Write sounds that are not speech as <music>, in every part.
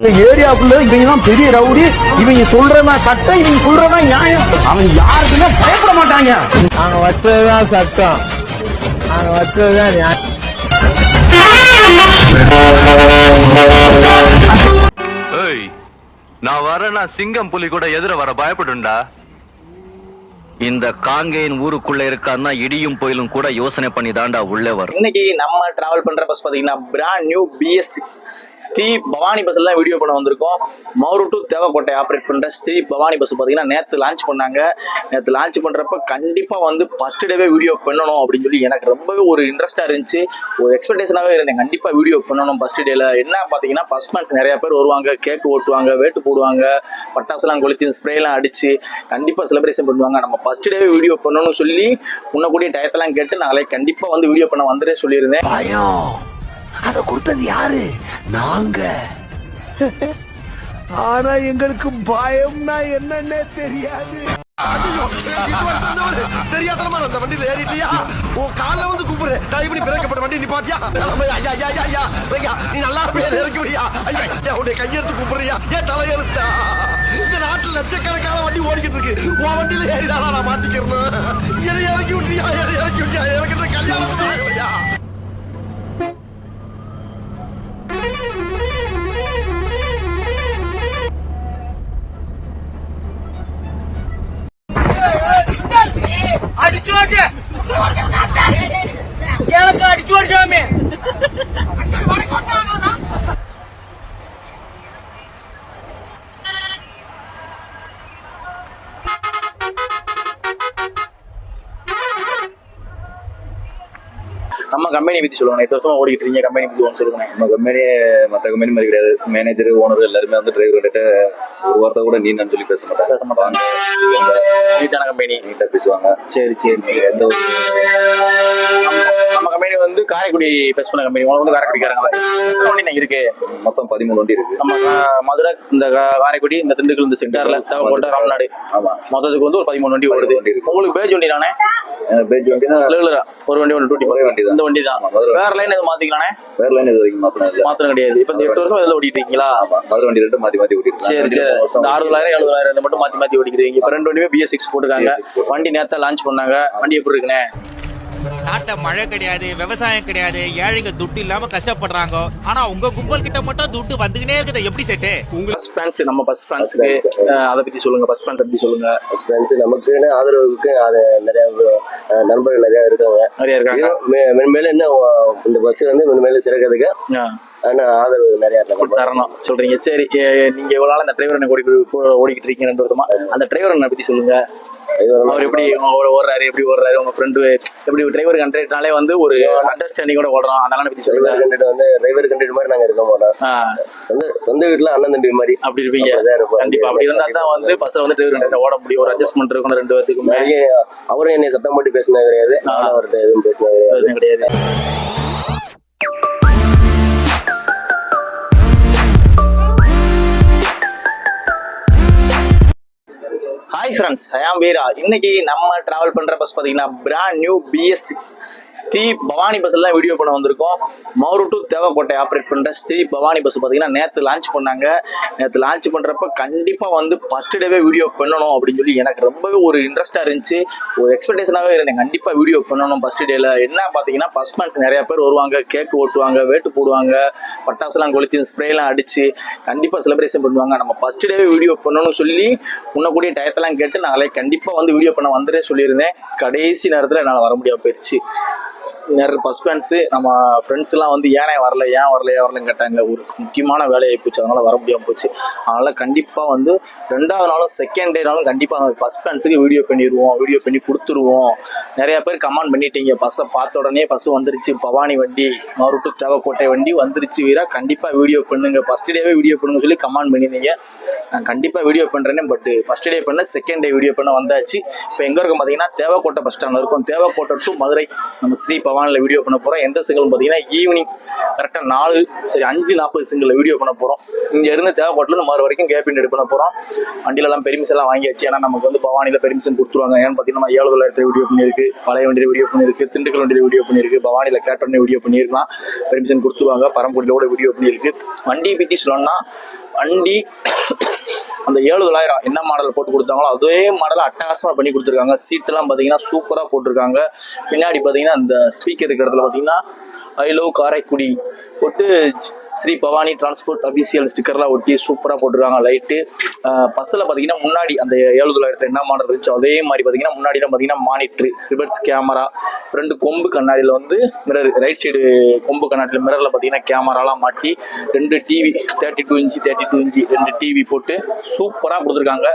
இந்த ஏரியாக்குள்ள இவங்க தான் பெரிய ரவுடி. இவங்க சொல்றவன் சட்டம் இவங்க சொல்றவன் நியாயம். அவன் யாருக்குமே பயப்பட மாட்டாங்க. நாங்க வச்சதுதான் சட்டம். நாங்க வச்சதுதான் நியாயம். ஏய் நான் வரேன்னா சிங்கம் புலி கூட எதிர வர பயப்படுண்டா இந்த காங்கேயன் ஊருக்குள்ள இருக்கான்னா இடியும் புயலும் கூட யோசனை பண்ணி தாண்டா உள்ளே வரும். இன்னைக்கு நம்ம டிராவல் பண்ற பஸ் பாத்தீங்கன்னா brand new BS six Sri Bhavani பஸ்ல தான் வீடியோ பண்ண வந்திருக்கோம். மவுரு டு தேவக்கோட்டை ஆப்ரேட் பண்ற ஸ்ரீ பவானி பஸ் பாத்தீங்கன்னா நேற்று லான்ச் பண்ணாங்க. நேற்று லான்ச் பண்றப்ப கண்டிப்பா வந்து ஃபர்ஸ்ட் டேவே வீடியோ பண்ணணும் அப்படின்னு சொல்லி எனக்கு ரொம்பவே ஒரு இன்ட்ரெஸ்டா இருந்துச்சு. ஒரு எக்ஸ்பெக்டேஷனாகவே இருந்தேன். கண்டிப்பா வீடியோ பண்ணணும் ஃபர்ஸ்ட் டேல என்ன பாத்தீங்கன்னா ஃபர்ஸ்ட் மேன்ஸ் நிறைய பேர் வருவாங்க. கேக் ஓட்டுவாங்க வேட்டு போடுவாங்க. பட்டாசுலாம் கொளுத்தி ஸ்ப்ரேலாம் அடிச்சு கண்டிப்பா செலிப்ரேஷன் பண்ணுவாங்க. நம்ம ஃபர்ஸ்ட் டேவே வீடியோ பண்ணணும்னு சொல்லி முன்னக்கூடிய டயத்தெல்லாம் கேட்டு நாளை கண்டிப்பா வந்து வீடியோ பண்ண வந்துடே சொல்லியிருந்தேன். பயம். அத கொடுத்தது யாரு? நாங்க. ஆனா எங்களுக்கு பயம்னா என்னன்னே தெரியாது. தெரியாதனமா அந்த வண்டியில ஏறிட்டியா? உன் கால்ல வந்து கூப்பிடு. டைப் பண்ணி பிறக்கப்பட்ட வண்டி நிப்பாட்டியா ஐயா ஐயா ஐயா ஐயா நீ நல்லா பேர் இறக்கி விடியா ஐயா ஐயா உன்னை கையெடுத்து கூப்பிடுறியா? ஏன் தலையெழுத்தா? இந்த நாட்டுல லட்சக்கணக்கான வண்டி ஓடிக்கிட்டு இருக்கு. உன் வண்டியில ஏறிதானா நான் மாட்டிக்கிறேன் என்னை இறக்கி விட்டியா என்னை இறக்கி விட்டியா எனக்கு இந்த கல்யாணம் అడిచోడు ఎలాగ అడిచోడు స్వామి நம்ம கம்பெனி பத்தி சொல்லுங்க. எட்டு வருஷமா ஓடிட்டு இருக்கீங்க கம்பெனி பத்தி ஒன்று சொல்லுங்க. நம்ம கம்பெனி மற்ற கம்பெனி மாதிரி கிடையாது. மேனேஜர் ஓனர் எல்லாருமே வந்து டிரைவர் கிட்ட ஒரு வார்த்தை கூட நீ சொல்லி பேச மாட்டாங்க. பேச மாட்டாங்க. நீட்டான கம்பெனி நீட்டா பேசுவாங்க. சரி சரி சரி. எந்த ஒரு நம்ம கம்பெனி வந்து காரைக்குடி பெஸ்ட் பண்ண கம்பெனி உங்களுக்கு வந்து காரைக்குடிக்காரங்க வண்டி நான் இருக்கு? மொத்தம் பதிமூணு வண்டி இருக்கு. நம்ம மதுரை இந்த காரைக்குடி இந்த திண்டுக்கல் இந்த சென்டர்ல தேவைப்பட்ட ராமநாடு ஆமா. மொத்தத்துக்கு வந்து ஒரு பதிமூணு வண்டி வண்டி இருக்கு. உங்களுக்கு பேஜ் வண்டி தானே? பேஜ் வண்டினா ரெகுலரா ஒரு வண்டி ஒன்று டூட்டி ஒரே வண்டி தான். இந்த வண்டி தான். வேற லைன் எதுவும் மாத்திக்கலானே? வேற லைன் இது வரைக்கும் மாத்திரம் மாத்திரம் கிடையாது. இப்ப இந்த எட்டு வருஷம் இதுல ஓடிட்டு இருக்கீங்களா மதுரை வண்டி ரெண்டு மாத்தி மாத்தி ஓட்டிட்டு சரி சரி. அறுபதாயிரம் எழுபதாயிரம் மட்டும் மாத்தி மாத்தி ஓடிக்கிறீங்க இப்ப ரெண்டு வண்டியுமே பிஎஸ் சிக்ஸ் போட்டுருக்காங்க. BS6 போட்டு. வண்டி நேரத்தை லான்ச் பண்ணாங்க. வண்டி எப்படி இருக்குண்ணே நாட்டை மழை கிடையாது விவசாயம் கிடையாது ஏழைங்க துட்டு இல்லாம கஷ்டப்படுறாங்க. ஆனா உங்க கும்பல் கிட்ட மட்டும் துட்டு வந்துகினே இருக்குது. எப்படி செட்டு? பஸ் ஃபேன்ஸ் நம்ம பஸ் fans. அதை பத்தி சொல்லுங்க பஸ் ஃபேன்ஸ் பத்தி சொல்லுங்க. ஃப்ரெண்ட்ஸ் நமக்குன்னு ஆதரவுக்கு அது நிறைய நண்பர்கள் நிறைய இருக்காங்க. நிறைய இருக்காங்க. இது மே- மென்மேலும் இன்னும் இந்த பஸ் வந்து மென்மேலும் சிறக்கிறதுக்கு ஆனா ஆதரவு நிறைய இருக்காங்க தரணும். சொல்றீங்க. சரி நீங்க இவ்வளவு நாள் அந்த டிரைவர் ஓடி ஓடிக்கிட்டு இருக்கீங்க ரெண்டு வருஷமா. அந்த டிரைவர் பத்தி சொல்லுங்க. அவர் எப்படி ஓடுறாரு எப்படி ஓடுறாரு உங்க ஃப்ரெண்டு எப்படி டிரைவர் கண்ட்ரேட்னாலே வந்து ஒரு அண்டர்ஸ்டாண்டிங்கோட ஓடுறோம் அதனால பத்தி சொல்லுங்க கண்டிட்டு வந்து டிரைவர் கண்டிட்டு மாதிரி நாங்க இருக்க மாட்டோம் சொந்த சொந்த வீட்டுல அண்ணன் தம்பி மாதிரி. அப்படி இருப்பீங்க. கண்டிப்பா. அப்படி இருந்தா தான் வந்து பஸ்ஸை வந்து டிரைவர் கண்ட்ரேட் ஓட முடியும். ஒரு அட்ஜஸ்ட்மெண்ட் இருக்கணும் ரெண்டு நிறைய அவரும் என்னை சத்தம் போட்டு பேசினது கிடையாது. அவர்கிட்ட எதுவும் பேசினது கிடையாது. ஹாய் ஃப்ரெண்ட்ஸ் ஹயாம் வீரா இன்னைக்கு நம்ம டிராவல் பண்ற பஸ் பாத்தீங்கன்னா brand new BS six Sri Bhavani பஸ்ல தான் வீடியோ பண்ண வந்திருக்கோம். மவுரு டு தேவக்கோட்டை ஆப்ரேட் பண்ணுற ஸ்ரீ பவானி பஸ் பார்த்தீங்கன்னா நேற்று லான்ச் பண்ணாங்க. நேற்று லான்ச் பண்ணுறப்ப கண்டிப்பாக வந்து ஃபர்ஸ்ட் டேவே வீடியோ பண்ணணும் அப்படின்னு சொல்லி எனக்கு ரொம்பவே ஒரு இன்ட்ரெஸ்ட்டாக இருந்துச்சு. ஒரு எக்ஸ்பெக்டேஷனாகவே இருந்தேன். கண்டிப்பாக வீடியோ பண்ணணும் ஃபர்ஸ்ட் டேல என்ன பார்த்தீங்கன்னா ஃபர்ஸ்ட் மேன்ஸ் நிறைய பேர் வருவாங்க. கேக் ஓட்டுவாங்க வேட்டு போடுவாங்க. பட்டாசுலாம் கொளுத்தி ஸ்ப்ரேலாம் அடிச்சு கண்டிப்பாக செலிப்ரேஷன் பண்ணுவாங்க. நம்ம ஃபர்ஸ்ட் டேவே வீடியோ பண்ணணும்னு சொல்லி முன்னக்கூடிய டயத்தெல்லாம் கேட்டு நாளை கண்டிப்பாக வந்து வீடியோ பண்ண வந்துடே சொல்லியிருந்தேன். கடைசி நேரத்தில் என்னால் வர முடியாம போயிடுச்சு நிறைய சஸ்பென்ஸு ஃபேன்ஸு நம்ம ஃப்ரெண்ட்ஸ் எல்லாம் வந்து ஏனே வரல ஏன் வரல ஏன் வரலன்னு கேட்டாங்க. ஒரு முக்கியமான வேலையை போச்சு அதனால் வர முடியாம போச்சு. அதனால் கண்டிப்பாக வந்து ரெண்டாவது நாளும் செகண்ட் டேனாலும் கண்டிப்பாக அந்த சஸ்பென்ஸுக்கு வீடியோ பண்ணிடுவோம் வீடியோ பண்ணி கொடுத்துருவோம். நிறைய பேர் கமெண்ட் பண்ணிட்டீங்க. பஸ்ஸை பார்த்த உடனே பஸ் வந்துருச்சு. பவானி வண்டி மறுட்டு தேவக்கோட்டை வண்டி வந்துருச்சு வீரா. கண்டிப்பாக வீடியோ பண்ணுங்க. ஃபஸ்ட் டேவே வீடியோ பண்ணுங்க சொல்லி கமெண்ட் பண்ணியிருந்தீங்க. நான் கண்டிப்பாக வீடியோ பண்ணுறேனே பட் ஃபஸ்ட் டே பண்ண செகண்ட் டே வீடியோ பண்ண வந்தாச்சு. இப்போ எங்கே இருக்கும் பார்த்தீங்கன்னா தேவக்கோட்டை பஸ் ஸ்டாண்ட் இருக்கும். தேவக்கோட்டை டு மதுரை நம்ம ஸ்ரீ பவானி பவானியில் வீடியோ பண்ண போகிறோம் எந்த சிங்கிள்னு பார்த்தீங்கன்னா ஈவினிங் கரெக்டாக நாலு சரி அஞ்சு நாற்பது சிங்கிளில் வீடியோ பண்ண போகிறோம் இங்கே இருந்து தேவைப்பட்டுல மறு வரைக்கும் கேப் எடுக்க பண்ண போகிறோம் வண்டியிலலாம் பெர்மிஷன் எல்லாம் வாங்கியாச்சு. ஏன்னா நமக்கு வந்து பவானியில் பெருமிஷன் கொடுத்துருவாங்க. ஏன்னு பார்த்தீங்கன்னா நம்ம ஏழு தொள்ளாயிரத்தி வீடியோ பண்ணியிருக்கு. பழைய வண்டியில் வீடியோ பண்ணியிருக்கு. திண்டுக்கல் வண்டியில் வீடியோ பண்ணியிருக்கு. பவானியில் கேட்டோடனே வீடியோ பண்ணியிருக்கலாம். பெர்மிஷன் கொடுத்துருவாங்க. பரம்புடியோட வீடியோ பண்ணியிருக்கு. வண்டியை பற்றி சொல்லணும்னா வண்டி அந்த ஏழு தொள்ளாயிரம் என்ன மாடல் போட்டு கொடுத்தாங்களோ அதே மாடலை அட்டகாசமாக பண்ணி கொடுத்துருக்காங்க. சீட்டெல்லாம் பார்த்தீங்கன்னா சூப்பராக போட்டிருக்காங்க. பின்னாடி பார்த்தீங்கன்னா அந்த ஸ்பீக்கர் இருக்கிற இடத்துல பார்த்தீங்கன்னா ஐ லவ் காரைக்குடி போட்டு ஸ்ரீ பவானி டிரான்ஸ்போர்ட் அபிஷியல் ஸ்டிக்கர்லாம் ஒட்டி சூப்பராக போட்டிருக்காங்க லைட்டு பஸ்ஸில் பார்த்தீங்கன்னா முன்னாடி அந்த ஏழு தொள்ளாயிரத்து என்ன மாடல் இருந்துச்சோ. அதே மாதிரி பார்த்தீங்கன்னா முன்னாடிலாம் பார்த்தீங்கன்னா மானிட்ரு ரிவர்ஸ் கேமரா ரெண்டு கொம்பு கண்ணாடியில் வந்து மிரர் ரைட் சைடு கொம்பு கண்ணாடியில் மிரரில் பார்த்தீங்கன்னா கேமராலாம் மாட்டி ரெண்டு TV thirty two inch thirty two inch ரெண்டு டிவி போட்டு சூப்பராக கொடுத்துருக்காங்க.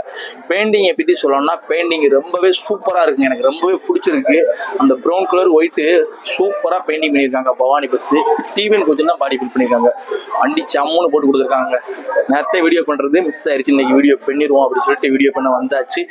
பெயிண்டிங்கை பற்றி சொல்லணும்னா பெயிண்டிங் ரொம்பவே சூப்பராக இருக்குங்க. எனக்கு ரொம்பவே பிடிச்சிருக்கு. அந்த ப்ரௌன் கலர் ஒயிட்டு சூப்பராக பெயிண்டிங் பண்ணியிருக்காங்க பவானி பஸ்ஸு டிவின்னு கொஞ்சம் தான் பாடி ஃபில் பண்ணியிருக்காங்க. வண்டி சம்முன்னு போட்டு கொடுத்துருக்காங்க. நேரத்தை வீடியோ பண்ணுறது மிஸ் ஆயிடுச்சு இன்னைக்கு வீடியோ பண்ணிடுவோம் அப்படின்னு சொல்லிட்டு வீடியோ பண்ண வந்தாச்சு.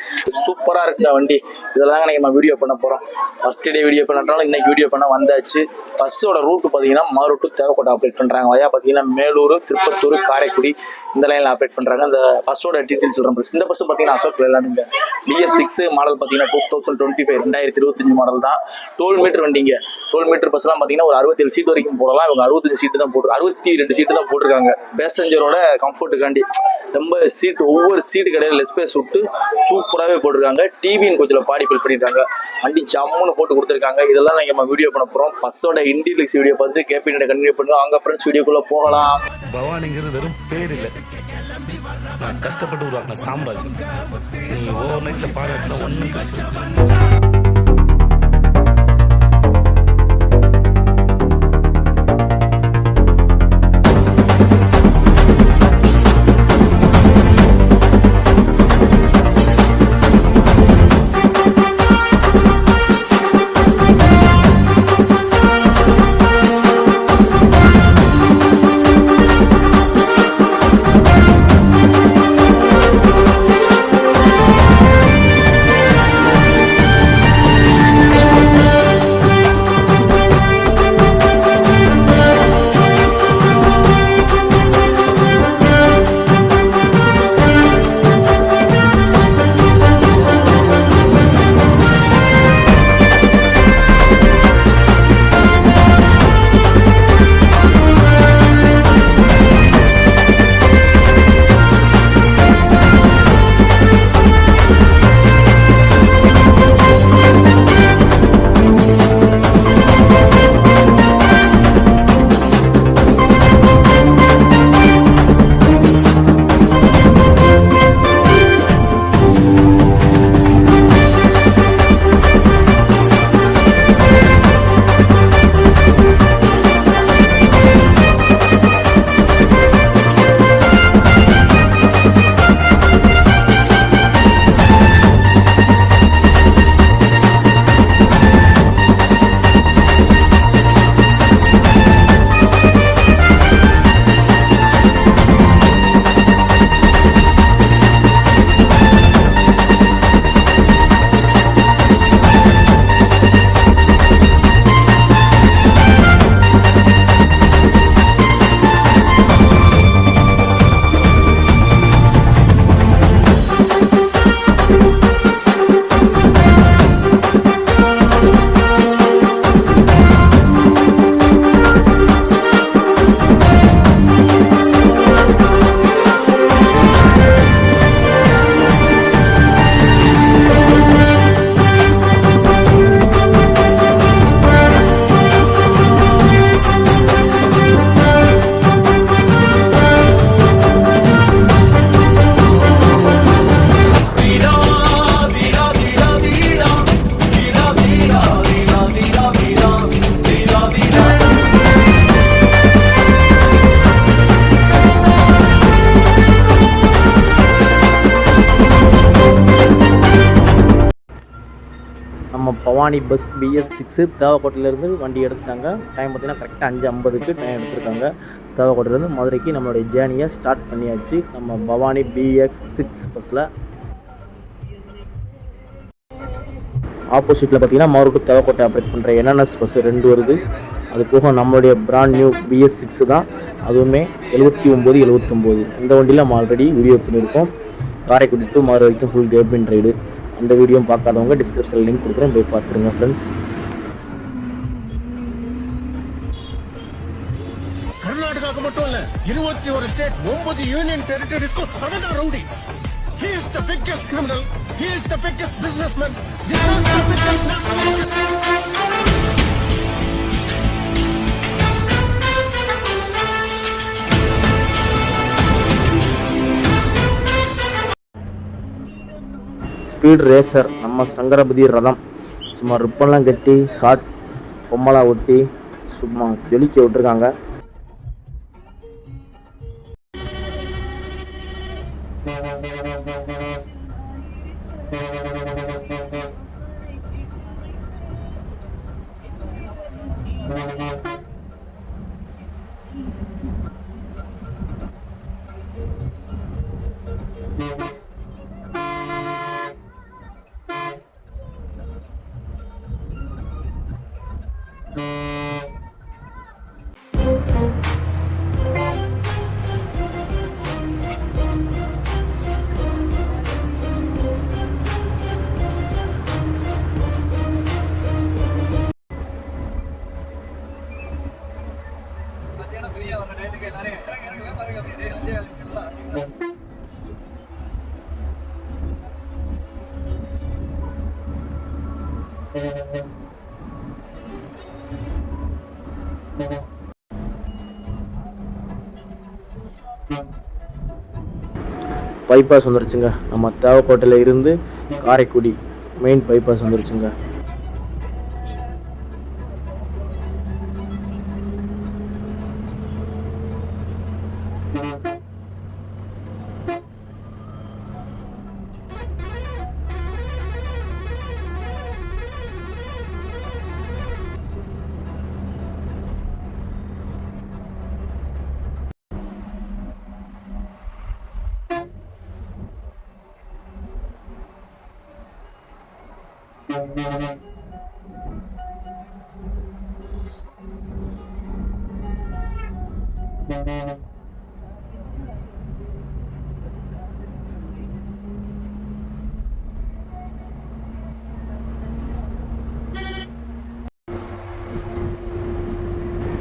சூப்பராக இருக்குங்க வண்டி. இதெல்லாம் இன்னைக்கு நம்ம வீடியோ பண்ண போகிறோம் ஃபஸ்ட் டே வீடியோ பண்ணட்டாலும் இன்னைக்கு வீடியோ பண்ண வந்தாச்சு. பஸ்ஸோட ரூட்டு பார்த்தீங்கன்னா மாரூட்டு டு தேவக்கோட்டை ஆப்ரேட் பண்ணுறாங்க வயா பார்த்தீங்கன்னா மேலூர் திருப்பத்தூர் காரைக்குடி. இந்த லைனில் ஆப்ரேட் பண்ணுறாங்க அந்த பஸ்ஸோட டீட்டெயில் சொல்கிறேன் பஸ் இந்த பஸ் பார்த்தீங்கன்னா அசோக் லேலாண்டுங்க பிஎஸ் சிக்ஸ் மாடல் பார்த்தீங்கன்னா டூ தௌசண்ட் டுவெண்ட்டி ஃபைவ் ரெண்டாயிரத்தி இருபத்தஞ்சு மாடல் தான். டோல் மீட்டர் வண்டிங்க. டோல் மீட்டர் பஸ்லாம் பார்த்தீங்கன்னா ஒரு அறுபத்தேழு சீட் வரைக்கும் போடலாம். இவங்க அறுபத்தஞ்சு சீட்டு தான் போட்டு அறுபத்தி ரெண்டு சீட்டு தான் போட்டிருக்காங்க. பேசஞ்சரோட கம்ஃபர்ட்டுக்காண்டி ரொம்ப சீட் ஒவ்வொரு சீட்டு கிடையாது லெஸ் பேஸ் விட்டு சூப்பராகவே போட்டிருக்காங்க. டிவின்னு கொஞ்சம் பாடி ஃபில் பண்ணியிருக்காங்க வண்டி ஜம்முன்னு போட்டு கொடுத்துருக்காங்க. இதெல்லாம் நம்ம வீடியோ பண்ண போகிறோம் பஸ்ஸோட இண்டிலிக்ஸ் வீடியோ பார்த்து கேபினோட கண்டினியூ பண்ணுங்க. அவங்க ஃப்ரெண்ட்ஸ் வீடியோக்குள்ளே போகலாம். பவானிங்கிறது வெறும் பேர் இல்லை. நான் கஷ்டப்பட்டு உருவாக்கின சாம்ராஜ்யம். நீ ஓவர் நைட்ல பாராட்டின ஒன்றும் கிடைச்சு பவானி பஸ் பிஎஸ் சிக்ஸு தேவக்கோட்டையிலேருந்து வண்டி எடுத்துட்டாங்க. டைம் பார்த்தீங்கன்னா கரெக்டாக அஞ்சு ஐம்பதுக்கு டைம் எடுத்திருக்காங்க. தேவக்கோட்டையிலேருந்து மதுரைக்கு நம்மளுடைய ஜேர்னியை ஸ்டார்ட் பண்ணியாச்சு. நம்ம பவானி பிஎக்ஸ் சிக்ஸ் பஸ்ஸில் ஆப்போசிட்டில் பார்த்தீங்கன்னா மாறு தேவக்கோட்டை ஆப்ரேட் பண்ணுற என்என்எஸ் பஸ் ரெண்டு வருது. அது போக நம்மளுடைய பிராண்ட் நியூ பிஎஸ் சிக்ஸ் தான். அதுவுமே எழுபத்தி ஒம்பது எழுபத்தொம்போது இந்த வண்டியில் நம்ம ஆல்ரெடி வீடியோ பண்ணியிருக்கோம். காரைக்குடி டு மாறு வரைக்கும் ஃபுல் கேபின் ரைடு அந்த வீடியோ பார்க்காதவங்க டிஸ்கிரிப்ஷன் லிங்க் கொடுக்குறேன் போய் பார்த்துருங்க ஃப்ரெண்ட்ஸ் கர்நாடகாவுக்கு மட்டும் இல்ல இருபத்தி ஒரு ஸ்டேட் ஒன்பது யூனியன் டெரிட்டரிஸ்க்கும் அவன் rowdy He is the biggest criminal. He is the biggest businessman. This is the biggest speed racer நம்ம சங்கரபதி ரதம். சும்மா ரிப்பன்லாம் கட்டி ஹாட் பொம்மலாக ஒட்டி சும்மா ஜொலிக்க விட்டுருக்காங்க. Música பைபாஸ் வந்துருச்சுங்க. நம்ம தேவக்கோட்டையில் இருந்து காரைக்குடி மெயின் பைபாஸ் வந்துருச்சுங்க.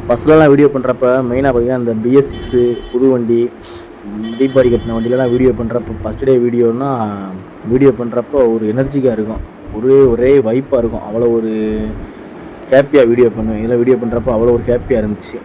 பஸ்லலாம் வீடியோ பண்ணுறப்ப மெயினாக பார்த்தீங்கன்னா இந்த பிஎஸ் சிக்ஸு புது வண்டி தீபாவளி கட்டின வண்டியிலலாம் வீடியோ பண்ணுறப்ப ஃபஸ்ட் டே வீடியோனா வீடியோ பண்ணுறப்ப ஒரு எனர்ஜிக்காக இருக்கும். ஒரே ஒரே வைப்பாக இருக்கும். அவ்வளோ ஒரு ஹாப்பியாக வீடியோ பண்ணுவேன் இதெல்லாம் வீடியோ பண்ணுறப்போ அவ்வளோ ஒரு ஹாப்பியாக இருந்துச்சு.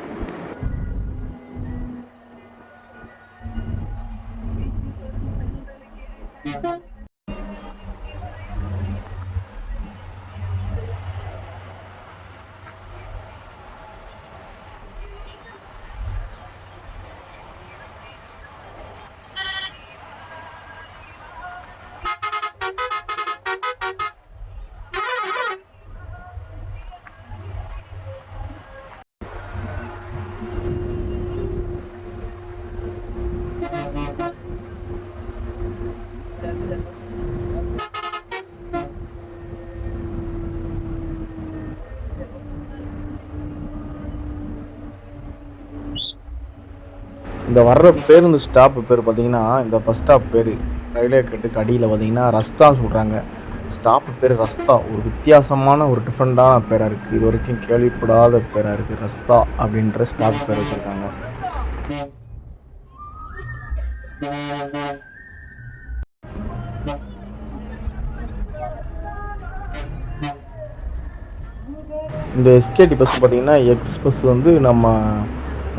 இந்த வர்ற பேருந்து ஸ்டாப் பேர் பார்த்தீங்கன்னா இந்த பஸ் ஸ்டாப் பேர். ரயில்வே கேட்டுக்கு அடியில் பார்த்தீங்கன்னா ரஸ்தான்னு சொல்கிறாங்க ஸ்டாப் பேர் ரஸ்தா. ஒரு வித்தியாசமான ஒரு டிஃப்ரெண்ட்டான பேராக இருக்குது இது வரைக்கும் கேள்விப்படாத பேராக இருக்குது ரஸ்தா அப்படின்ற ஸ்டாப் பேர் வச்சுருக்காங்க. இந்த எஸ்கேடி பஸ் பார்த்தீங்கன்னா எக்ஸ் பஸ் வந்து நம்ம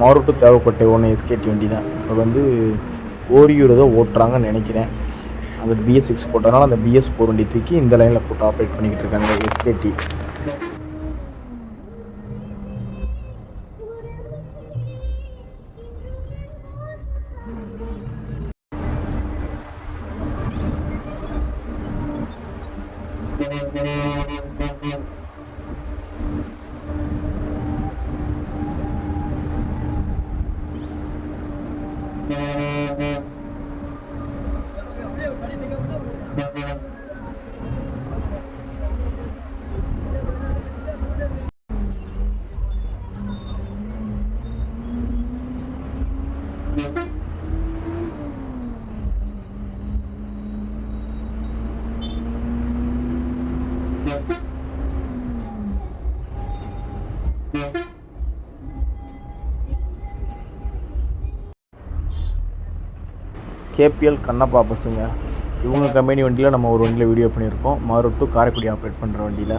மாருட்டு தேவைப்பட்ட ஒன்று எஸ்கே டுவெண்ட்டி தான். இப்போ வந்து ஓரியூர் ஏதோ ஓட்டுறாங்கன்னு நினைக்கிறேன். அந்த பிஎஸ் சிக்ஸ் போட்டதுனால அந்த பிஎஸ் ஃபோர் வண்டி தூக்கி இந்த லைனில் போட்டு ஆப்ரேட் பண்ணிக்கிட்டு இருக்காங்க எஸ்கேடி கேபிஎல் கண்ணப்பா பஸ்ஸுங்க. இவங்க கம்பெனி வண்டியில் நம்ம ஒரு வண்டியில் வீடியோ பண்ணியிருக்கோம். மாறு டு காரைக்குடி ஆப்ரேட் பண்ணுற வண்டியில்.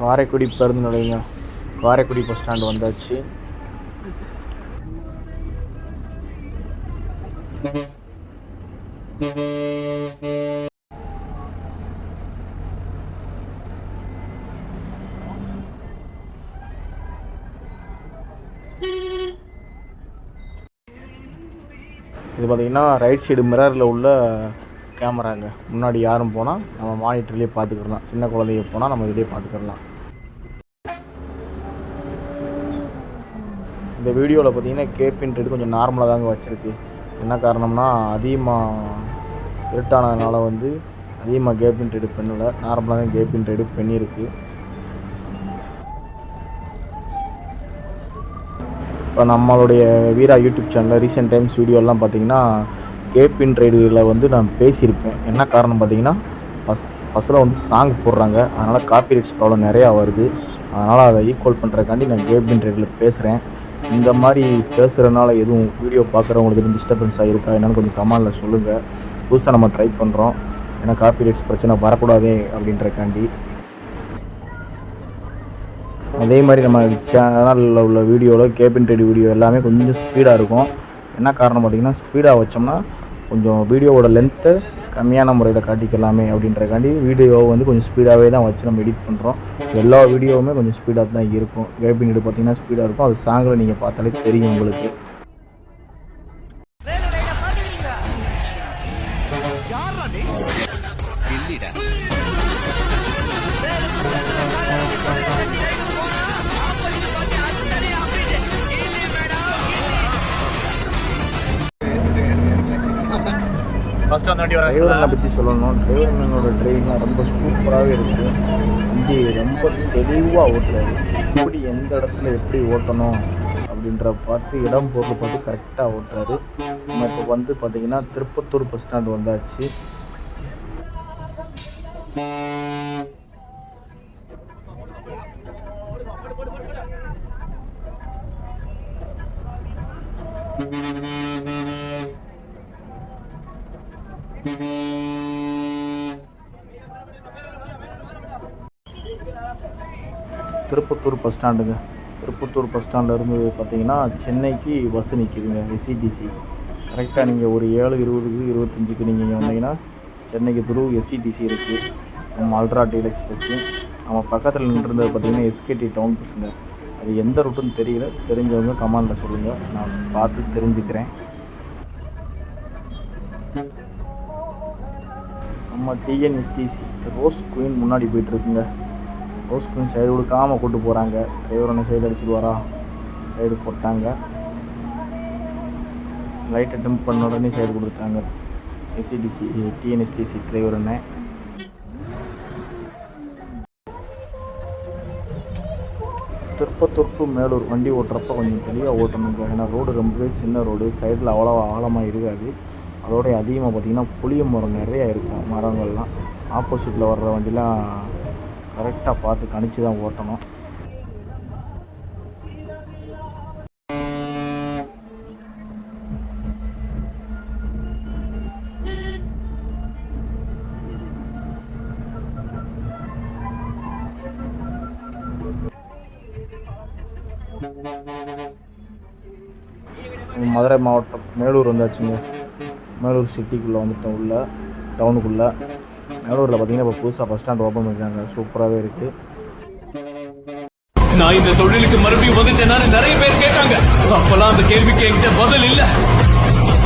காரைக்குடி பேருந்து நிலையம் காரைக்குடி பஸ் ஸ்டாண்ட் வந்தாச்சு. இது பார்த்தீங்கன்னா ரைட் சைடு மிரரில் உள்ள கேமராங்க முன்னாடி யாரும் போனால் நம்ம மானிட்டர்லேயே பார்த்துக்கிடலாம் சின்ன குழந்தைங்க போனால் நம்ம இதிலே பார்த்துக்கிடலாம் இந்த வீடியோவில் பார்த்தீங்கன்னா கேபின் ரேட் கொஞ்சம் நார்மலாக தாங்க வச்சுருக்கு. என்ன காரணம்னா அதிகமாக இருட்டானதுனால வந்து அதிகமாக கேபின் ரேடு பண்ணலை. நார்மலாக தான் கேபின் ரேடு பண்ணியிருக்கு இப்போ நம்மளுடைய வீரா யூடியூப் சேனலில் ரீசெண்ட் டைம்ஸ் வீடியோலாம் பார்த்தீங்கன்னா கேபின் ரைடுகளில் வந்து நான் பேசியிருப்பேன். என்ன காரணம் பார்த்தீங்கன்னா பஸ் பஸ்ஸில் வந்து சாங் போடுறாங்க. அதனால் காப்பிரைட்ஸ் ப்ராப்ளம் நிறையா வருது. அதனால் அதை ஈக்குவல் பண்ணுறதுக்காண்டி நான் கேபின் ரைடில் பேசுகிறேன் இந்த மாதிரி பேசுகிறதுனால எதுவும் வீடியோ பார்க்குறவங்களுக்கு எதுவும் டிஸ்டர்பன்ஸ் ஆகிருக்கா என்னென்னு கொஞ்சம் கமாலில் சொல்லுங்கள் புதுசாக நம்ம ட்ரை பண்ணுறோம் ஏன்னா காப்பிரைட்ஸ் பிரச்சனை வரக்கூடாதே அப்படின்றக்காண்டி. அதே மாதிரி நம்ம சேனலில் உள்ள வீடியோவில் கேபின் ரெடி வீடியோ எல்லாமே கொஞ்சம் ஸ்பீடாக இருக்கும். என்ன காரணம் பார்த்திங்கன்னா ஸ்பீடாக வச்சோம்னா கொஞ்சம் வீடியோவோட லென்த்தை கம்மியான முறையில் காட்டிக்கலாமே அப்படின்றக்காண்டி வீடியோ வந்து கொஞ்சம் ஸ்பீடாகவே தான் வச்சு நம்ம எடிட் பண்ணுறோம் எல்லா வீடியோவுமே கொஞ்சம் ஸ்பீடாக தான் இருக்கும். கேபின் ரெடி பார்த்தீங்கன்னா ஸ்பீடாக இருக்கும். அது சாங்கில் நீங்கள் பார்த்தாலே தெரியும் உங்களுக்கு. ஃபர்ஸ்ட் வந்து வண்டி வர டிரைவரை பற்றி சொல்லணும். டிரைவர்னோட டிரைவிங்லாம் ரொம்ப சூப்பராகவே இருக்குது வண்டி ரொம்ப தெளிவாக ஓட்டுறாரு. எப்படி எந்த இடத்துல எப்படி ஓட்டணும் அப்படின்ற பார்த்து இடம் பொருள் பார்த்து கரெக்டாக ஓட்டுறாரு. நம்ம இப்போ வந்து பார்த்தீங்கன்னா திருப்பத்தூர் பஸ் ஸ்டாண்ட் வந்தாச்சு. Thank you. ஸ்டாண்டுங்க. திருப்பத்தூர் பஸ் ஸ்டாண்டிலிருந்து பார்த்தீங்கன்னா சென்னைக்கு பஸ் நிற்கிதுங்க எஸ்சிடிசி கரெக்டாக நீங்கள் ஒரு ஏழு இருபதுக்கு இருபத்தஞ்சுக்கு நீங்கள் இங்கே வந்தீங்கன்னா சென்னைக்கு துரு எஸ்சிடிசி இருக்குது நம்ம அல்ட்ரா டீலக்ஸ் பஸ்ஸு நம்ம பக்கத்தில் நின்றுருந்தது பார்த்தீங்கன்னா எஸ்கேடி டவுன் பஸ்ஸுங்க அது எந்த ரூட்டுன்னு தெரியல. தெரிஞ்சவங்க கமாண்டில் சொல்லுங்கள் நான் பார்த்து தெரிஞ்சுக்கிறேன். நம்ம டிஎன்எஸ்டிசி ரோஸ் குயின் முன்னாடி போயிட்டுருக்குங்க ரோஸ் சைடு கொடுக்காமல் கூட்டு போகிறாங்க டிரைவர் ஒன்று சைடு அடிச்சுட்டு வரா சைடு போட்டாங்க. லைட் அட்டம் பண்ண உடனே சைடு கொடுத்துட்டாங்க. எஸ்சிடிசி டிஎன்எஸ்டிசி டிரைவர் அண்ணன் திருப்பத்தூர் டு மேலூர் வண்டி ஓட்டுறப்ப கொஞ்சம் தெளிவாக ஓட்டணுங்க. ஏன்னா ரோடு ரொம்பவே சின்ன ரோடு சைடில் அவ்வளோ ஆழமாக இருக்காது. அதோடய அதிகமாக பார்த்திங்கன்னா புளிய மரம் நிறையா இருக்கும். மரங்கள்லாம். ஆப்போசிட்டில் வர்ற வண்டிலாம் கரெக்டாக பார்த்து கணிச்சு தான் ஓட்டணும். மதுரை மாவட்டம் மேலூர் வந்தாச்சுங்க. மேலூர் சிட்டிக்குள்ளே வந்துட்டோம் உள்ள டவுனுக்குள்ளே மேலூரில் பார்த்தீங்கன்னா இப்போ புதுசாக பஸ் ஸ்டாண்ட் ஓப்பன் பண்ணிருக்காங்க சூப்பராகவே இருக்குது நான் இந்த தொழிலுக்கு மறுபடியும் வந்துட்டேன்னு நிறைய பேர் கேட்டாங்க. அப்பெல்லாம் அந்த கேள்விக்கு என்கிட்ட பதில் இல்ல.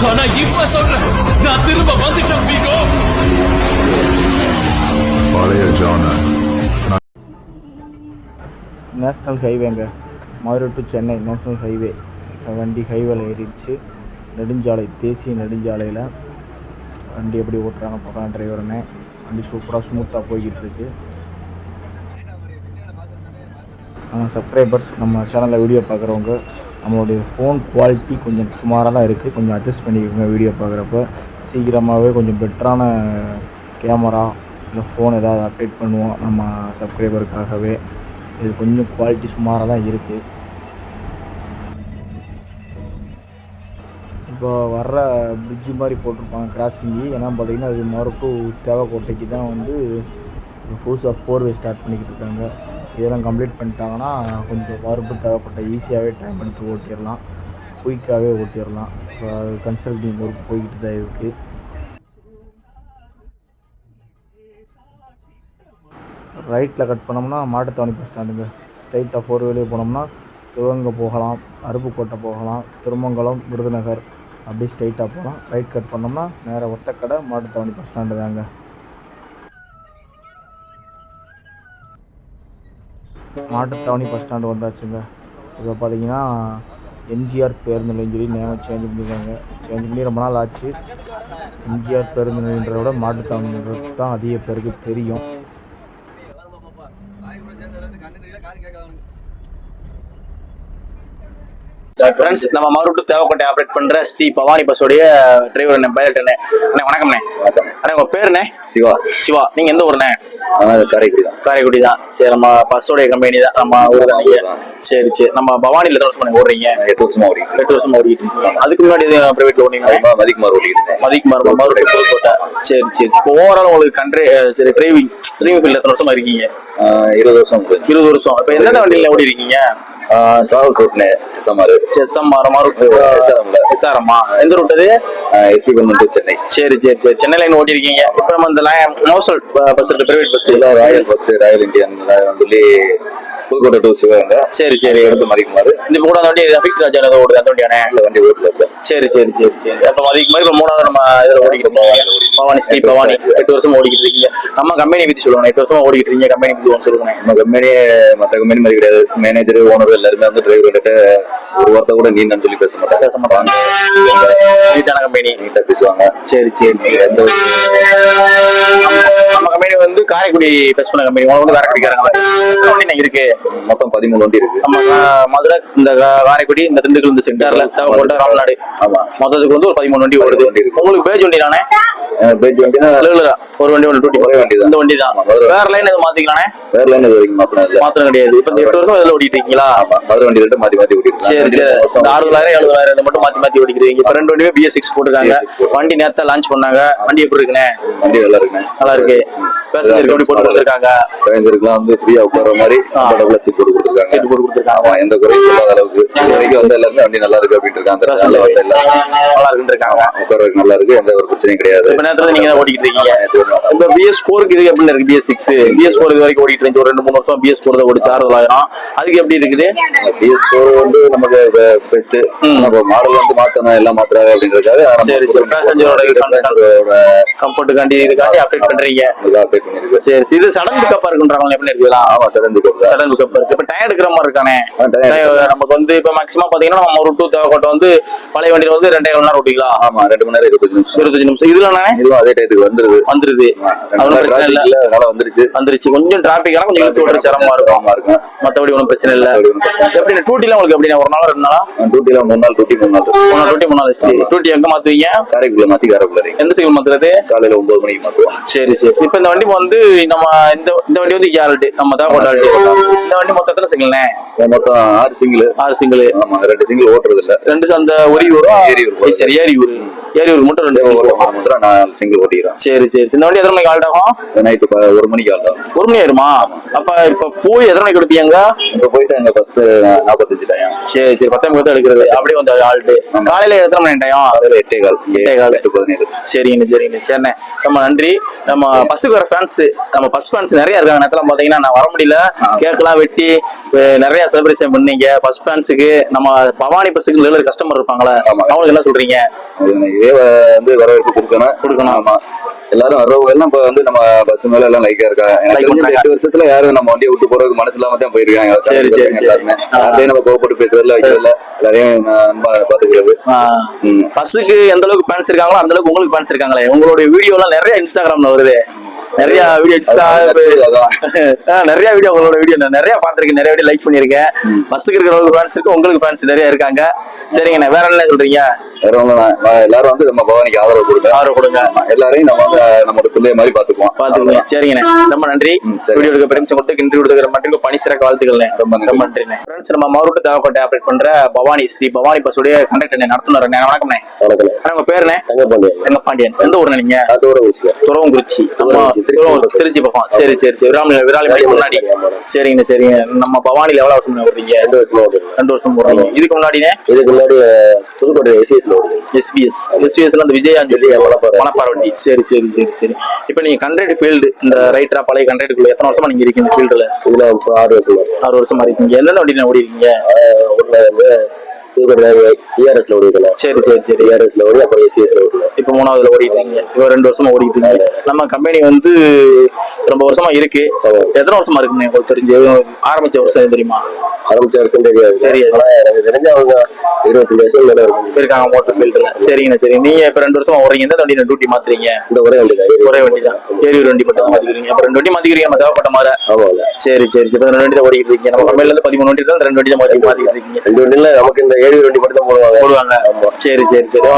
ஆனா இப்ப சொல்றேன். நான் திரும்ப வந்துட்டேன் வீகோ. பழைய ஜான. National ஹைவேங்க. Madurai to Chennai national highway. வண்டி ஹைவேல ஏறிடுச்சு. நெடுஞ்சாலை தேசிய நெடுஞ்சாலையில் வண்டி எப்படி ஓட்டுறாங்க பார்க்கலாம். டிரைவர்னே வண்டி சூப்பராக ஸ்மூத்தாக போய்கிட்டு இருக்கு நம்ம சப்ஸ்கிரைபர்ஸ் நம்ம சேனலில் வீடியோ பார்க்குறவங்க நம்மளுடைய ஃபோன் குவாலிட்டி கொஞ்சம் சுமாராக தான் இருக்குது கொஞ்சம் அட்ஜஸ்ட் பண்ணிக்கோங்க வீடியோ பார்க்குறப்ப. சீக்கிரமாகவே கொஞ்சம் பெட்டரான கேமரா இல்லை ஃபோன் ஏதாவது அப்டேட் பண்ணுவோம் நம்ம சப்ஸ்கிரைபருக்காகவே இது கொஞ்சம் குவாலிட்டி சுமாராக தான் இருக்குது இப்போ வர்ற பிரிட்ஜு மாதிரி போட்டிருப்பாங்க கிராசிங்கு ஏன்னா பார்த்தீங்கன்னா அது மறுக்கும் தேவக்கோட்டைக்கு தான் வந்து புதுசாக போர்வே ஸ்டார்ட் பண்ணிக்கிட்டு இருக்காங்க. இதெல்லாம் கம்ப்ளீட் பண்ணிட்டாங்கன்னா கொஞ்சம் மறுப்பு தேவைப்பட்ட ஈஸியாகவே டைம் எடுத்து ஓட்டிடலாம். குயிக்காகவே ஓட்டிடலாம். இப்போ கன்சல்டிங் ஒர்க் போய்கிட்டு தான் இருக்குது ரைட்டில் கட் பண்ணோம்னா மாட்டுத்தாவணி பஸ் ஸ்டாண்டுங்க ஸ்ட்ரைட்டாக ஃபோர் வேலையே போனோம்னா சிவகங்கை போகலாம் அருப்புக்கோட்டை போகலாம் திருமங்கலம் விருதுநகர். அப்படியே ஸ்ட்ரைட்டாக போகலாம் ரைட் கட் பண்ணோம்னா நேராக ஒத்தக்கடை மாட்டுத்தாவணி பஸ் ஸ்டாண்டு தாங்க. மாட்டுத்தாவணி பஸ் ஸ்டாண்டு வந்தாச்சுங்க. இப்போ பார்த்தீங்கன்னா எம்ஜிஆர் பேருந்து நிலையம் சொல்லி நேம சேஞ்ச் பண்ணியிருக்காங்க சேஞ்ச் பண்ணி ரொம்ப நாள் ஆச்சு. எம்ஜிஆர் பேருந்து நிலையன்றத விட மாட்டுத்தாவணின்றது தான் அதிக பேருக்கு தெரியும். ஃப்ரெண்ட்ஸ் நம்ம மறுட்டு தேவைக்கோட்டை ஆப்ரேட் பண்ற ஸ்ரீ பவானி பஸ்ஸோடைய டிரைவர் அண்ணன் பைலட் அண்ணே. அண்ணே வணக்கம்ண்ணே அண்ணே. உங்க பேருண்ணே சிவா. சிவா. நீங்க எந்த ஊர்ண்ணே? காரைக்குடி தான். காரைக்குடி தான். சரி நம்ம பஸ்ஸோடைய கம்பெனி தான். நம்ம ஊர் தான் நீங்க. சரி சரி. நம்ம பவானில எத்தனை வருஷம் ஓடுறீங்க? எட்டு வருஷமா ஓடிக்கிட்டு எட்டு வருஷமா ஓடிட்டு இருக்கீங்க. அதுக்கு முன்னாடி எதுவும் பிரைவேட்ல ஓடுனீங்களா? மதிக்குமார் இருக்கேன் மதிக்குமார் மறுபடியும் புதுக்கோட்டை சரி சரி. இப்போ ஓவரால் உங்களுக்கு கண்ட்ரி சரி டிரைவிங் டிரைவிங் ஃபீல்ட்ல எத்தனை வருஷமா இருக்கீங்க? இருபது வருஷம் இருபது வருஷம். இப்போ எந்தெந்த வண்டியில ஓடி இருக்கீங்க டிராவல்ஸ் ஓட்டினேன் எஸ்எம்ஆர் செஸ்எம் மரம் SRM ல. எஸ்ஆர்எம்மா எந்த ரூட் அது? SP government Chennai. சரி சரி சரி. சென்னை லைன் ஓட்டி இருக்கீங்க இப்போ நம்ம இந்த மோசல் பஸ் இருக்கு private bus royal first royal Indian சொல்லி புதுக்கோட்டை டூ சிவகங்கை சரி சரி. எடுத்து மதிக்குமார் இந்த கூட அந்த வண்டி ரஃபிக் ராஜா ஓடுது அந்த வண்டியானே? இல்ல வண்டி ஓட்டல இப்ப. சரி சரி சரி சரி. அப்போ அதுக்கு மாதிரி இப்போ மூணாவது நம்ம இதில் ஓடிக்கிட்டு பவானி ஸ்ரீ பவானி. எட்டு வருஷமா ஓடிக்கிட்டு இருக்கீங்க. நம்ம கம்பெனி பற்றி சொல்லுங்க எட்டு வருஷமா ஓடிக்கிட்டு இருக்கீங்க. கம்பெனி பற்றி ஒன்று சொல்லுங்க. நம்ம கம்பெனி மற்ற கம்பெனி மாதிரி கிடையாது. மேனேஜர் ஓனர் எல்லாருமே வந்து டிரைவர் கிட்ட ஒரு வார்த்தை கூட நீ சொல்லி பேச மாட்டாங்க. பேச மாட்டாங்க. நீட்டான கம்பெனி நீட்டா பேசுவாங்க. சரி சரி சரி. எந்த நம்ம கம்பெனி வந்து காரைக்குடி பெஸ்ட் பண்ண கம்பெனி உங்க வந்து காரைக்குடிக்காரங்க வண்டி இன்னைக்கு இருக்கு. மொத்தம் பதிமூணு வண்டி இருக்கு. மதுரை இந்த காரைக்குடி இந்த திண்டுக்கல் இந்த சென்டர்ல தேவைப்பட்ட ராமநாடு ஆமா. மொத்தத்துக்கு வந்து ஒரு பதிமூணு வண்டி ஓடுது. வண்டி இருக்கு. உங்களுக்கு பேஜ் வண்டி தானே பேஜ் வண்டினா ஒரு வண்டி ஒன்று டூட்டி. ஒரே வண்டி தான். இந்த வண்டி தான். வேற லைன் எதுவும் மாத்திக்கலானே? வேற லைன் இது வரைக்கும் இல்ல. மாத்திரம் கிடையாது. இப்ப இந்த எட்டு வருஷம் இதுல ஓடிட்டு இருக்கீங்களா? மதுரை வண்டி ரெண்டு மாத்தி மாத்தி ஓட்டிட்டு சரி சரி. இந்த அறுபதாயிரம் எழுபதாயிரம் இதை மட்டும் மாத்தி மாத்தி ஓடிக்கிறீங்க இப்ப ரெண்டு வண்டியுமே பிஎஸ் சிக்ஸ் போட்டுருக்காங்க. BS6 போட்டு. வண்டி நேரத்தை லான்ச் பண்ணாங்க. வண்டி எப்படி இருக்குண்ணே? வண்டி நல்லா இருக்குண்ணே. நல்லா இருக்கு பேசஞ்சர் எப்படி போட்டு கொடுத்துருக்காங்க? பேசஞ்சருக்குலாம் வந்து ஃப்ரீயா உட்கார மாதிரி. டபுள் சீட் போட்டு கொடுத்துருக்காங்க. சீட் போட்டு கொடுத்துருக்காங்க. எந்த குறையும் இல்லாத அளவுக்கு. வரைக்கும் வந்து எல்லாருமே வண்டி நல்லா இருக்கு அப்படின்ட்டு இருக்காங்க. நல்ல எல்லாம் நல்லா இருக்குன்னு இருக்காங்க. உட்காரதுக்கு நல்லா இருக்கு. எந்த ஒரு பிரச்சனையும் கிடையாது. நேரத்துல நீங்க தான் ஓடிக்கிட்டு இருக்கீங்க. இந்த பிஎஸ் போருக்கு இது எப்படி இருக்கு? பிஎஸ் சிக்ஸ் பிஎஸ் போர் இது வரைக்கும் ஓடிட்டு இருந்துச்சு. ஒரு ரெண்டு மூணு வருஷம் பிஎஸ் போர் தான் ஓடிச்சு. ஆறுதலாயிரம் அதுக்கு எப்படி இருக்குது? பிஎஸ் ஃபோர் வந்து நமக்கு பெஸ்ட் மாடல் வந்து மாத்தணும். எல்லாம் மாத்துறாங்க அப்படின்றதுக்காக நம்ம சரி, சரி. Passenger-ஓட கம்ஃபர்ட்டுக்காண்டி இதுக்காண்டி அப்டேட் பண்றீங்க. update பண்ணிருக்கு. சரி. இது சடன் பிக்கப் இருக்குன்றாங்க எப்படி இருக்குதா ஆமா சடன் பிக்கப் சடன் பிக்கப் இப்ப டயர் எடுக்கிற மாதிரி இருக்கானே. நமக்கு வந்து இப்ப மேக்ஸிமம் பாத்தீங்கன்னா நம்ம ஒரு டூ தேவைப்பட்ட வந்து பழைய வண்டியில வந்து ரெண்டே மணி நேரம் ஓட்டிங்களா ஆமா ரெண்டு மணி நேரம் இருபத்தஞ்சு நிமிஷம். இருபத்தஞ்சு நிமிஷம். இதுல இதுவும் அதே டயத்துக்கு வந்துருது. வந்துருது. பிரச்சனை இல்ல. அதனால வந்துருச்சு. வந்துருச்சு. கொஞ்சம் டிராபிக் ஆனா கொஞ்சம் இழுத்து சிரமமா இருக்கும். இருக்கும். மத்தபடி ஒன்றும் பிரச்சனை இல்ல. எப்படி டூட்டில உங்களுக்கு எப்படின்னா ஒரு நாள் ரெண்டு நாளா? டூட்டில மூணு நாள் டூட்டி மூணு நாள். ஒரு நாள் டூட்டி மூணு நாள் ஹிஸ்டரி டூட்டி எங்க மாத்துவீங்க? காரைக்குள்ள மாத்தி காரைக்குள்ள எந்த சிவில் மாத்துறது? காலையில ஒன்பது மணிக்கு மாத்துவோம். சரி சரி. இப்ப இந்த வண்டி வந்து நம்ம இந்த இந்த வண்டி வந்து கேரல்டி நம்ம தான் கொண்டாடி இந்த வண்டி மொத்தத்துல சிங்கிள்னே மொத்தம் ஆறு சிங்கிள் ஆறு சிங்கிள் ஆமா ரெண்டு சிங்கிள் ஓட்டுறது இல்ல ரெண்டு அந்த ஒரி ஊரும் ஏரியூர் போகுது. சரி ஏரியூர் ஏரியூர் மட்டும் ரெண்டு single வரும். நான் சிங்கிள் ஓட்டிக்கிறேன் சரி சரி. இந்த வண்டி எத்தனை மணிக்கு ஆல்ட் ஆகும்? நைட்டு ஒரு மணிக்கு ஆள்தான் ஒரு மணி ஆயிருமா? அப்ப இப்ப போய் எத்தனை மணிக்கு எடுப்பீங்க இப்ப போயிட்டு அங்க பத்து நாற்பத்தஞ்சு டைம் சரி சரி. பத்தாம் மணி எடுக்கிறது. அப்படியே வந்து ஆல்ட்டு காலையில எத்தனை மணி டைம் காலையில எட்டே கால். எட்டே கால். எட்டு பதினேழு. சரிங்க சரிங்க. சரிண்ணே. ரொம்ப நன்றி. நம்ம பஸ்ஸுக்கு வர ஃபேன்ஸ் நம்ம பஸ் ஃபேன்ஸ் நிறைய இருக்காங்க. நேரத்தில் பார்த்தீங்கன்னா நான் வர முடியல. கேக்கெல்லாம் வெட்டி. நிறைய செலிப்ரேஷன் பண்ணீங்க பஸ் ஃபேன்ஸுக்கு நம்ம பவானி பஸ்ஸுக்கு நல்ல கஸ்டமர் இருப்பாங்களே. அவங்களுக்கு என்ன சொல்றீங்க அது இதே வந்து வரவேற்பு கொடுக்கணும் கொடுக்கணும். ஆமா எல்லாரும் வர்றவங்க எல்லாம் இப்ப வந்து நம்ம பஸ் மேல எல்லாம் லைக்கா இருக்காங்க எனக்கு தெரிஞ்சு. எட்டு வருஷத்துல யாரும் நம்ம வண்டியை விட்டு போறதுக்கு மனசு இல்லாம தான் போயிருக்காங்க சரி, சரி. எல்லாருமே. யாரையும் நம்ம கோவப்பட்டு பேசுறதுல வைக்கிறதுல எல்லாரையும் அன்பா பாத்துக்கிறது. பஸ்ஸுக்கு எந்த அளவுக்கு ஃபேன்ஸ் இருக்காங்களோ அந்த அளவுக்கு உங்களுக்கு ஃபேன்ஸ் இருக்காங்களே உங்களுடைய வீடியோ எல்லாம் நிறைய இன்ஸ்டாகிராம்ல வருது நிறைய வீடியோ இன்ஸ்டா <laughs> நிறைய வீடியோ உங்களோட வீடியோ நான் நிறைய பார்த்திருக்கேன். நிறைய வீடியோ லைக் பண்ணியிருக்கேன். பஸ்ஸுக்கு இருக்கிறவங்களுக்கு ஃபேன்ஸ் இருக்கு உங்களுக்கு ஃபேன்ஸ் நிறைய இருக்காங்க. சரிங்கண்ணே வேற என்ன சொல்றீங்க? வேற. நான் எல்லாரும் வந்து நம்ம பவானிக்கு ஆதரவு கொடுங்க. ஆதரவு கொடுங்க. எல்லாரையும் நம்ம வந்து நம்மளோட பிள்ளைய மாதிரி பாத்துக்குவோம் பாத்துக்கோங்க சரிங்கண்ணே. ரொம்ப நன்றி. வீடியோ எடுக்க பெருமிஷம் கொடுத்து இன்டர்வியூ கொடுக்குற மட்டும் பணி சிறக்க வாழ்த்துக்கள்ண்ணே. ரொம்ப நன்றி. ரொம்ப நன்றிண்ணே. ஃப்ரெண்ட்ஸ் நம்ம மாவட்ட தேவைப்பட்ட ஆப்ரேட் பண்ற பவானி ஸ்ரீ பவானி பஸ்ஸுடைய கண்டக்டர் நடத்துனர் வணக்கம்ண்ணே. வணக்கம். உங்க பேருண்ணே தங்கப்பாண்டியன். எங்க பாண்டியன் எந்த ஊர்ண்ணே நீங்க? துறவங்குறிச்சி. துறவங்குறிச்சி, திருச்சி பக்கம். சரி சரி சரி. விராமி விராலி மலை முன்னாடி. சரிங்கண்ணே சரிங்க நம்ம பவானில எவ்வளவு வருஷம் வருவீங்க ரெண்டு வருஷமா வருது ரெண்டு வருஷம் போடுறீங்க இதுக்கு முன்னாடினே? இதுக்கு முன்னாடி புதுக்கோட்டை எஸ்எஸ்ல வருது எஸ்பிஎஸ் எஸ்பிஎஸ்ல அந்த விஜய் விஜய் மணப்பாறை. மணப்பாறை வண்டி சரி சரி சரி சரி. இப்போ நீங்க கண்ட்ரேட் ஃபீல்டு இந்த ரைட்டரா பழைய கண்ட்ரேட்டுக்குள்ள எத்தனை வருஷமா நீங்க இருக்கீங்க ஃபீல்டுல இதுல ஆறு வருஷமா ஆறு வருஷமா இருக்கீங்க. எந்தெந்த வண்டி ஓடி இருக்கீங்க இஆர்எஸ்ல ஓடிக்கலாம் சரி சரி சரி. இஆர்எஸ்ல ஓடி அப்புறம் எஸ்எஸ்ல ஓடிக்கலாம் இப்போ மூணாவதுல ஓடிட்டு இருக்கீங்க இப்போ ரெண்டு வருஷமா ஓடிட்டு இருக்கீங்க. நம்ம கம்பெனி வந்து ரொம்ப வருஷமா இருக்கு. எத்தனை வருஷமா இருக்குன்னு உங்களுக்கு தெரிஞ்சு? ஆரம்பிச்ச வருஷம் தெரியுமா? ஆரம்பிச்ச வருஷம் தெரியாது. ஆனா எனக்கு தெரிஞ்ச அவங்க இருபத்தஞ்சு வருஷம் மேல இருக்கும் இருக்காங்க மோட்டர் ஃபீல்டுல சரிங்கண்ணா சரி. நீங்க இப்ப ரெண்டு வருஷமா ஓடுறீங்க. எந்த வண்டி டியூட்டி மாத்துறீங்க? இந்த ஒரே வண்டி தான். ஒரே வண்டி தான். ஏரியூர் வண்டி மட்டும் மாத்திக்கிறீங்க. அப்ப ரெண்டு வண்டி மாத்திக்கிறீங்க நம்ம தேவைப்பட்ட மாதிரி ஆமாங்க சரி சரி சரி. இப்ப ரெண்டு வண்டி தான் ஓடிக்கிட்டு இருக்கீங்க. நம்ம கம்பெனில இருந்து பதிமூணு வண்டி தான் ரெண்டு வண்டி தான் மாத்தி மாத்திக்கிட்டு இருக்கீங்க. ரெண்டு வண்டியில நமக்கு இந்த ஏழு வண்டி மட்டும் தான் போடுவாங்க. போடுவாங்க. சரி சரி சரி.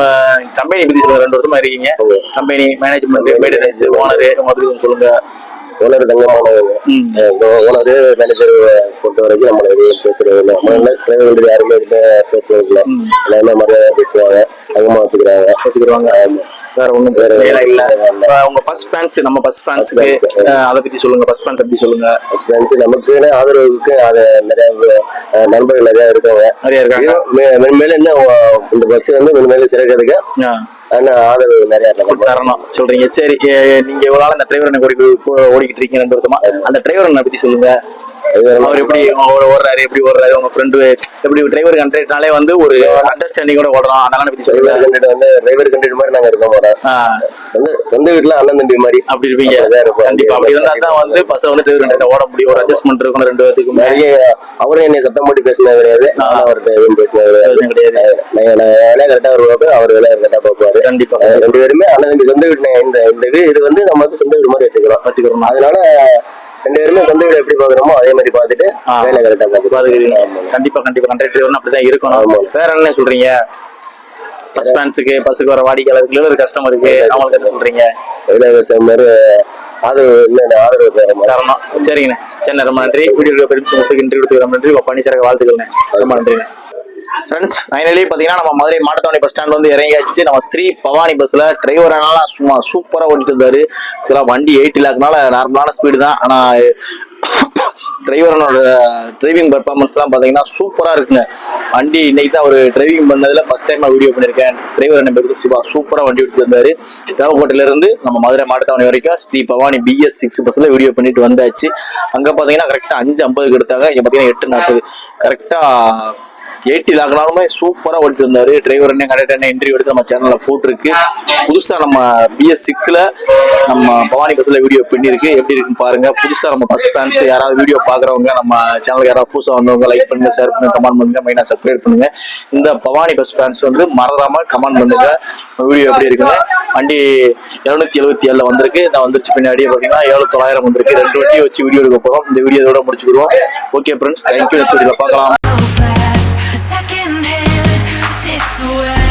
கம்பெனி பத்தி சொல்லுங்க. ரெண்டு வருஷமா இருக்கீங்க. கம்பெனி மேனேஜ்மெண்ட் மெயின்டெனன்ஸ் ஓனர் உங்க பத்தி கொஞ்சம் சொல்லுங்க. ஓனர் தங்கமானவங்க. ஓனர் மேனேஜர் பொறுத்த வரைக்கும் நம்மள எதுவும் பேசுறது இல்லை. முதல்ல டிரைவர் வந்து யாருமே எதுவுமே பேசுறது இல்லை. எல்லாமே மரியாதை பேசுவாங்க. தங்கமா வச்சுக்கிறாங்க. வச்சுக்கிடுவாங்க. ஆமா. வேற வேற பிரச்சனை இல்ல. உங்க ஃபர்ஸ்ட் ஃபேன்ஸ் நம்ம ஃபர்ஸ்ட் fans. அதை பத்தி சொல்லுங்க. ஃபர்ஸ்ட் ஃபேன்ஸ் பத்தி சொல்லுங்க? ஃப்ரெண்ட்ஸ் நமக்குன்னு ஆதரவுக்கு அது நிறைய நண்பர்கள் நிறைய இருக்காங்க. நிறைய இருக்காங்க. இது மே- மென்மேலும் இன்னும் அஹ், இந்த பஸ் வந்து மென்மேலும் சிறக்கிறதுக்கு ஆதரவு நிறைய தரணும். சொல்றீங்க. சரி நீங்க இவ்வளவு நாள் அந்த டிரைவர் ஓடி ஓடிக்கிட்டு இருக்கீங்க ரெண்டு வருஷமா. அந்த டிரைவர் பத்தி சொல்லுங்க. அவர் எப்படி ஓட ஓடுறாரு எப்படி ஓடுறாரு உங்க ஃப்ரெண்டு எப்படி டிரைவர் கண்ட்ரேட்னாலே வந்து ஒரு அண்டர்ஸ்டாண்டிங்கோட ஓடுறோம் அதனால பத்தி சொல்லுங்க டிரைவர் கண்டிட்டு வந்து டிரைவர் கண்டிட்டு மாதிரி நாங்க இருக்க மாட்டோம் சொந்த சொந்த வீட்டுல அண்ணன் தம்பி மாதிரி. அப்படி இருப்பீங்க. கண்டிப்பா அப்படி இருந்தா தான் வந்து பஸ் வந்து டிரைவர் கண்ட்ரேட் ஓட முடியும். ஒரு அட்ஜஸ்ட்மெண்ட் இருக்கும் ரெண்டு பேத்துக்கும் நிறைய அவரும் என்னை சத்தம் போட்டு பேசினது கிடையாது. அவர்கிட்ட எதுவும் பேசினது கிடையாது. நான் வேலையை கரெக்டா வருவாரு அவர் வேலையை கரெக்டா பார்ப்பாரு. கண்டிப்பா. ரெண்டு பேருமே அண்ணன் தம்பி சொந்த வீட்டு இந்த இது வந்து நம்ம வந்து சொந்த வீடு மாதிரி வச்சுக்கிறோம். வச்சுக்கிறோம். அதனால ரெண்டு பேருமே சொந்த வீடு எப்படி பாக்குறோமோ அதே மாதிரி பார்த்துட்டு ஆ. வேலை கரெக்டா பாத்துக்கிறீங்க கண்டிப்பா கண்டிப்பா. கண்ட்ரேட் டிரைவர் அப்படிதான் இருக்கணும். வேற என்ன சொல்றீங்க? பஸ் ஃபேன்ஸுக்கு பஸ்ஸுக்கு வர வாடிக்கையாளருக்கு ஒரு கஸ்டமருக்கு அவங்களுக்கு என்ன சொல்றீங்க? வேலை மாதிரி ஆதரவு என்ன ஆதரவு தரணும். சரிங்கண்ணே. சரி ரொம்ப நன்றி. வீடியோ பெருமிச்சு கொடுத்து இன்டர்வியூ கொடுத்து ரொம்ப நன்றி. உங்க பணி சிறக்க வாழ்த்துக்கள்ண்ணே. ரொம்ப நன்றிண்ணே. ஃப்ரெண்ட்ஸ் ஃபைனலி பார்த்தீங்கன்னா நம்ம மதுரை மாட்டுத்தாவணி பஸ் ஸ்டாண்ட் வந்து இறங்கியாச்சு. நம்ம ஸ்ரீ பவானி பஸ்ஸில் டிரைவர்னால சும்மா சூப்பராக ஓட்டிட்டு இருந்தாரு. ஆக்சுவலாக வண்டி எயிட்டி லேக்னால நார்மலான ஸ்பீடு தான். ஆனால் டிரைவரனோட டிரைவிங் பர்ஃபார்மன்ஸ்லாம் பார்த்தீங்கன்னா சூப்பராக இருக்குங்க. வண்டி இன்னைக்கு தான் ஒரு டிரைவிங் பண்ணதில் ஃபஸ்ட் டைம் நான் வீடியோ பண்ணியிருக்கேன் டிரைவர் என்ன பேருக்கு சிவா சூப்பராக வண்டி எடுத்து வந்தாரு தேவக்கோட்டையிலேருந்து நம்ம மதுரை மாட்டுத்தாவணி வரைக்கும் ஸ்ரீ பவானி பிஎஸ் சிக்ஸ் பஸ்ஸில் வீடியோ பண்ணிட்டு வந்தாச்சு. அங்கே பார்த்தீங்கன்னா கரெக்டாக அஞ்சு ஐம்பதுக்கு எடுத்தாங்க. இங்கே பார்த்தீங்கன்னா எட்டு நாற்பது. கரெக்டாக எயிட்டி லாக்னாலுமே சூப்பராக ஓடிட்டு இருந்தாரு டிரைவர் என்ன கரெக்டாக என்ன இன்டர்வியூ எடுத்து நம்ம சேனலில் போட்டிருக்கு. புதுசாக நம்ம பிஎஸ் சிக்ஸில் நம்ம பவானி பஸ்ஸில் வீடியோ பண்ணியிருக்கு எப்படி இருக்குன்னு பாருங்க. புதுசாக நம்ம பஸ் ஃபேன்ஸ் யாராவது வீடியோ பார்க்குறவங்க நம்ம சேனலுக்கு யாராவது புதுசாக வந்தவங்க லைக் பண்ணுங்க ஷேர் பண்ணுங்க கமெண்ட் பண்ணுங்க மெயினாக சப்ஸ்கிரைப் பண்ணுங்க. இந்த பவானி பஸ் ஃபேன்ஸ் வந்து மறக்காம கமெண்ட் பண்ணுங்க. வீடியோ எப்படி இருக்குன்னு. வண்டி எழுநூத்தி எழுபத்தி ஏழுல வந்திருக்கு. நான் வந்துருச்சு பின்னாடி பார்த்தீங்கன்னா ஏழு தொள்ளாயிரம் வந்திருக்கு. ரெண்டு வண்டி வச்சு வீடியோ எடுக்க போகிறோம் இந்த வீடியோ இதோட முடிச்சுக்கிடுவோம். Okay friends thank you next video பார்க்கலாம். hand, hand takes away.